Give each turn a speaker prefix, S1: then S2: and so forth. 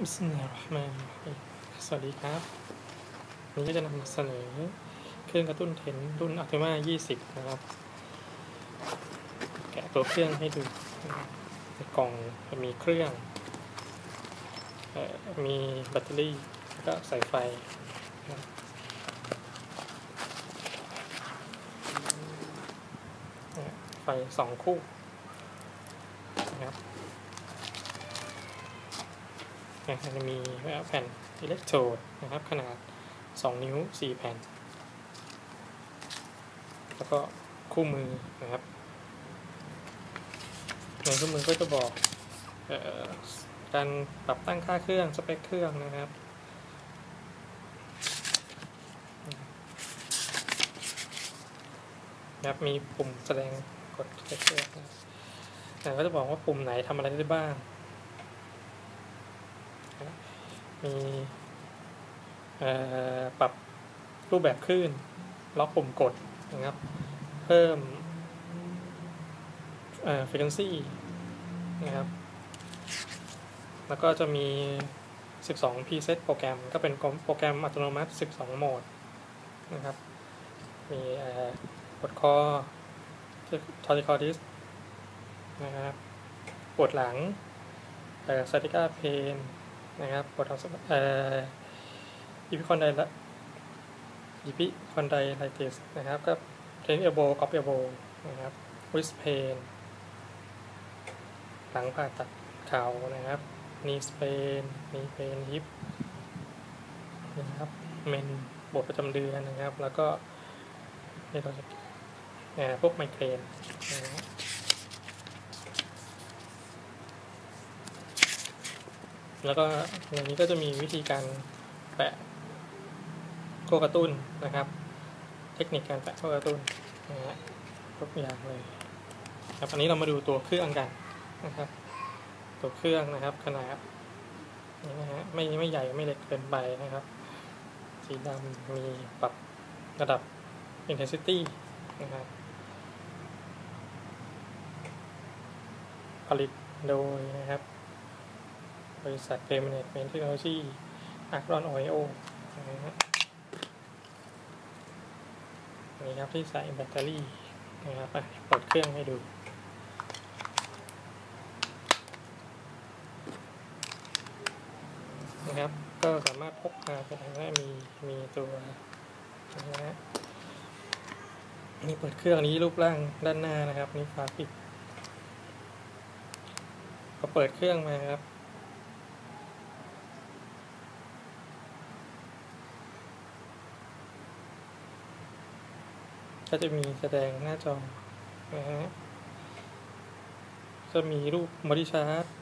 S1: บิสมิลลาฮิรเราะห์มานิรเราะฮีมสวัสดีครับวันนี้ก็จะนำเสนอเครื่องกระตุ้นเทนรุ่นอัลติมา20 นะครับ แกะตัวเครื่องให้ดูในกล่องมีเครื่อง มีแบตเตอรี่ แล้วก็สายไฟนะไฟสองคู่นะครับ นะจะมีแผ่นอิเล็กโทรดนะครับขนาด 2 นิ้ว 4 แผ่น แล้วก็คู่มือนะครับในคู่มือก็จะบอกออการปรับตั้งค่าเครื่องสเปคเครื่องนะครับนะครับมีปุ่มแสดงกดเปคเรื่องนะก็จะบอกว่าปุ่มไหนทำอะไรได้บ้าง มีปรับรูปแบบคลื่น ล็อกปุ่มกดนะครับ เพิ่มเอ่อ frequency นะครับ แล้วก็จะมี 12 preset โปรแกรม ก็เป็นโปรแกรมอัตโนมัติ 12 โหมดนะครับ มีกดคอทอริคอดิสนะครับ ปวดหลังเอ่อสติก้าเพ นะครับปวดท้องเอ่ออีพิคอนไดละอีพิคอนไดไลติสนะครับก็เทนเอโบกอปเอโบนะครับวิสเพนหลังผ่าตัดเข่านะครับนีสเพนนีเพนฮิปนะครับเมนปวดประจำเดือนนะครับ แล้วก็นี่เราจะพวกไมเกรนนะครับ แล้วก็ในนี้ก็จะมีวิธีการแปะโคกระตุ้นนะครับ เทคนิคการแปะโคกระตุ้นนะฮะทุกอย่างเลยครับอันนี้เรามาดูตัวเครื่องกันนะครับ ตัวเครื่องนะครับขนาดนี่นะฮะไม่ไม่ใหญ่ไม่เล็กเกินไปนะครับ สีดำมีปรับระดับ intensity นะครับผลิตโดยนะครับ บริษัท p a y m a n a g e m e n t Technology Akron Ohio นะฮะนี่ครับที่ใส่แบตเตอรี่นะครับเปิดเครื่องให้ดูนะครับก็สามารถพกพาไปไหนได้มีมีตัวนะฮะนี่เปิดเครื่องนี้รูปร่างด้านหน้านะครับนี่ฝาปิดพอเปิดเครื่องมาครับ ก็จะมีแสดงหน้าจอนะฮะจะมีรูปมอดิชาร์